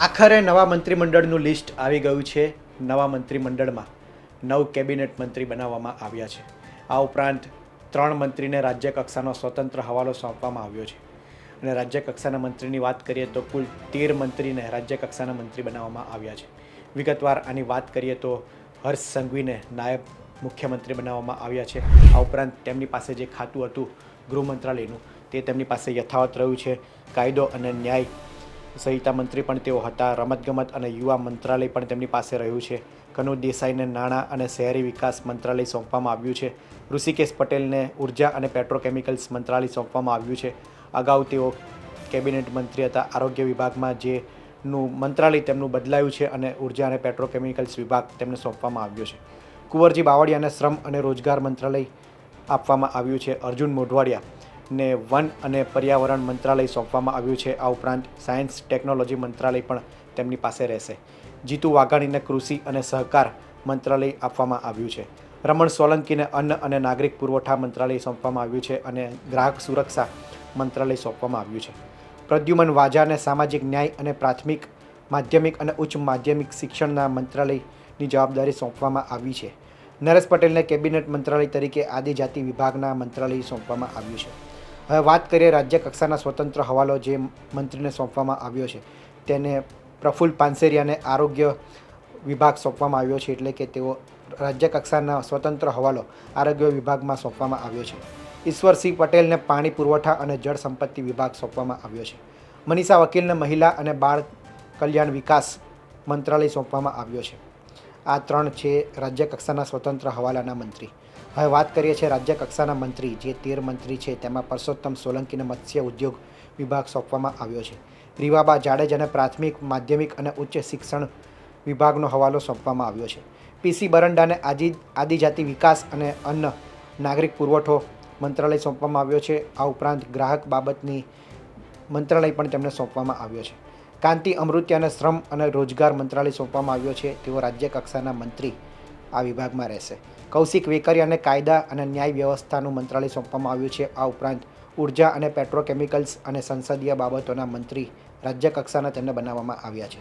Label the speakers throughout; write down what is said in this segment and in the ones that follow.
Speaker 1: આખરે નવા મંત્રીમંડળનું લિસ્ટ આવી ગયું છે. નવા મંત્રીમંડળમાં નવ કેબિનેટ મંત્રી બનાવવામાં આવ્યા છે. આ ઉપરાંત ત્રણ મંત્રીને રાજ્ય કક્ષાનો સ્વતંત્ર હવાલો સોંપવામાં આવ્યો છે. અને રાજ્ય કક્ષાના મંત્રીની વાત કરીએ તો કુલ તેર મંત્રીને રાજ્ય કક્ષાના મંત્રી બનાવવામાં આવ્યા છે. વિગતવાર આની વાત કરીએ તો હર્ષ સંઘવીને નાયબ મુખ્યમંત્રી બનાવવામાં આવ્યા છે. આ ઉપરાંત તેમની પાસે જે ખાતું હતું ગૃહ મંત્રાલયનું, તે તેમની પાસે યથાવત રહ્યું છે. કાયદો અને ન્યાય સંહિતા મંત્રી પણ તેઓ હતા. રમતગમત અને યુવા મંત્રાલય પણ તેમની પાસે રહ્યું છે. કનુ દેસાઈને નાણાં અને શહેરી વિકાસ મંત્રાલય સોંપવામાં આવ્યું છે. ઋષિકેશ પટેલને ઊર્જા અને પેટ્રોકેમિકલ્સ મંત્રાલય સોંપવામાં આવ્યું છે. અગાઉ તેઓ કેબિનેટ મંત્રી હતા. આરોગ્ય વિભાગમાં જે નું મંત્રાલય તેમનું બદલાયું છે અને ઊર્જા અને પેટ્રોકેમિકલ્સ વિભાગ તેમને સોંપવામાં આવ્યો છે. કુંવરજી બાવળિયાને શ્રમ અને રોજગાર મંત્રાલય આપવામાં આવ્યું છે. અર્જુન મોઢવાડિયા ને વન અને પર્યાવરણ મંત્રાલય સોંપવામાં આવ્યું છે. આ ઉપરાંત સાયન્સ ટેકનોલોજી મંત્રાલય પણ તેમની પાસે રહેશે. જીતુ વાઘાણીને કૃષિ અને સહકાર મંત્રાલય આપવામાં આવ્યું છે. રમણ સોલંકીને અન્ન અને નાગરિક પુરવઠા મંત્રાલય સોંપવામાં આવ્યું છે અને ગ્રાહક સુરક્ષા મંત્રાલય સોંપવામાં આવ્યું છે. પ્રદ્યુમન વાજાને સામાજિક ન્યાય અને પ્રાથમિક માધ્યમિક અને ઉચ્ચ માધ્યમિક શિક્ષણના મંત્રાલયની જવાબદારી સોંપવામાં આવી છે. નરેશ પટેલને કેબિનેટ મંત્રાલય તરીકે આદિજાતિ વિભાગના મંત્રાલય સોંપવામાં આવ્યું છે. હવે વાત કરીએ રાજ્ય કક્ષાના સ્વતંત્ર હવાલો જે મંત્રીને સોંપવામાં આવ્યો છે. તેને પ્રફુલ્લ પાનસેરિયાને આરોગ્ય વિભાગ સોંપવામાં આવ્યો છે એટલે કે તેઓ રાજ્ય કક્ષાના સ્વતંત્ર હવાલો આરોગ્ય વિભાગમાં સોંપવામાં આવ્યો છે. ઈશ્વરસિંહ પટેલને પાણી પુરવઠા અને જળ સંપત્તિ વિભાગ સોંપવામાં આવ્યો છે. મનીષા વકીલને મહિલા અને બાળ કલ્યાણ વિકાસ મંત્રાલય સોંપવામાં આવ્યો છે. આ ત્રણ છે રાજ્ય કક્ષાના સ્વતંત્ર હવાલાના મંત્રી. હવે વાત કરીએ છીએ રાજ્ય કક્ષાના મંત્રી, જે તેર મંત્રી છે, તેમાં પરસોત્તમ સોલંકીને મત્સ્ય ઉદ્યોગ વિભાગ સોંપવામાં આવ્યો છે. રીવાબા જાડેજાને પ્રાથમિક, માધ્યમિક અને ઉચ્ચ શિક્ષણ વિભાગનો હવાલો સોંપવામાં આવ્યો છે. પીસી બરંડાને આજી આદિજાતિ વિકાસ અને અન્ન નાગરિક પુરવઠો મંત્રાલય સોંપવામાં આવ્યો છે. આ ઉપરાંત ગ્રાહક બાબતની મંત્રાલય પણ તેમને સોંપવામાં આવ્યો છે. કાંતિ અમૃત્યાને શ્રમ અને રોજગાર મંત્રાલય સોંપવામાં આવ્યો છે. તેઓ રાજ્ય કક્ષાના મંત્રી આ વિભાગમાં રહેશે. કૌશિક વેકરિયાને કાયદા અને ન્યાય વ્યવસ્થાનું મંત્રાલય સોંપવામાં આવ્યું છે. આ ઉપરાંત ઊર્જા અને પેટ્રોકેમિકલ્સ અને સંસદીય બાબતોના મંત્રી રાજ્ય કક્ષાના તેમને બનાવવામાં આવ્યા છે.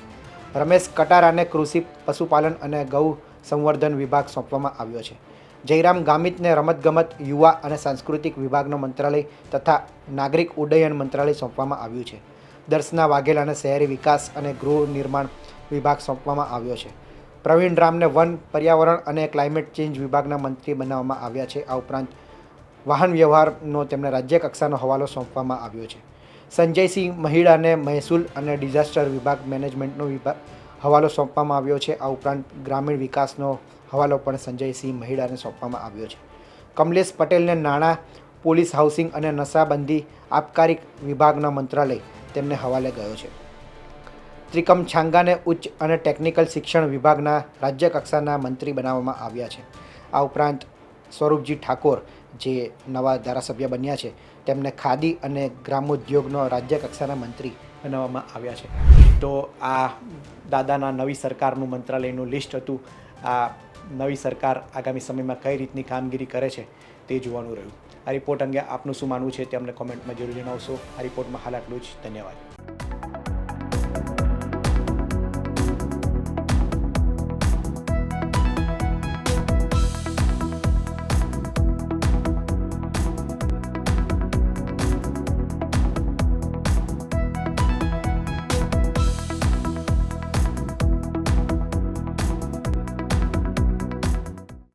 Speaker 1: રમેશ કટારાને કૃષિ, પશુપાલન અને ગૌ સંવર્ધન વિભાગ સોંપવામાં આવ્યો છે. જયરામ ગામિતને રમતગમત, યુવા અને સાંસ્કૃતિક વિભાગનો મંત્રાલય તથા નાગરિક ઉડ્ડયન મંત્રાલય સોંપવામાં આવ્યું છે. દર્શના વાઘેલાને શહેરી વિકાસ અને ગૃહ નિર્માણ વિભાગ સોંપવામાં આવ્યો છે. પ્રવીણ રામને વન પર્યાવરણ અને ક્લાઇમેટ ચેન્જ વિભાગના મંત્રી બનાવવામાં આવ્યા છે. આ ઉપરાંત વાહન વ્યવહારનો તેમને રાજ્ય કક્ષાનો હવાલો સોંપવામાં આવ્યો છે. સંજયસિંહ મહિડાને મહેસૂલ અને ડિઝાસ્ટર વિભાગ મેનેજમેન્ટનો વિભાગ હવાલો સોંપવામાં આવ્યો છે. આ ઉપરાંત ગ્રામીણ વિકાસનો હવાલો પણ સંજયસિંહ મહિડાને સોંપવામાં આવ્યો છે. કમલેશ પટેલને નાણાં, પોલીસ હાઉસિંગ અને નશાબંધી, આબકારી વિભાગના મંત્રાલય તેમને હવાલે ગયો છે. ત્રિકમ છાંગાને ઉચ્ચ અને ટેકનિકલ શિક્ષણ વિભાગના રાજ્ય કક્ષાના મંત્રી બનાવવામાં આવ્યા છે. આ ઉપરાંત સ્વરૂપજી ઠાકોર, જે નવા ધારાસભ્ય બન્યા છે, તેમને ખાદી અને ગ્રામોદ્યોગનો રાજ્ય કક્ષાના મંત્રી બનાવવામાં આવ્યા છે. તો આ દાદાના નવી સરકારનું મંત્રાલયનું લિસ્ટ હતું. આ નવી સરકાર આગામી સમયમાં કઈ રીતની કામગીરી કરે છે તે જોવાનું રહ્યું. આ રિપોર્ટ અંગે આપનું શું માનવું છે તે અમને કોમેન્ટમાં જરૂર જણાવશો. આ રિપોર્ટમાં હાલ આટલું જ. ધન્યવાદ.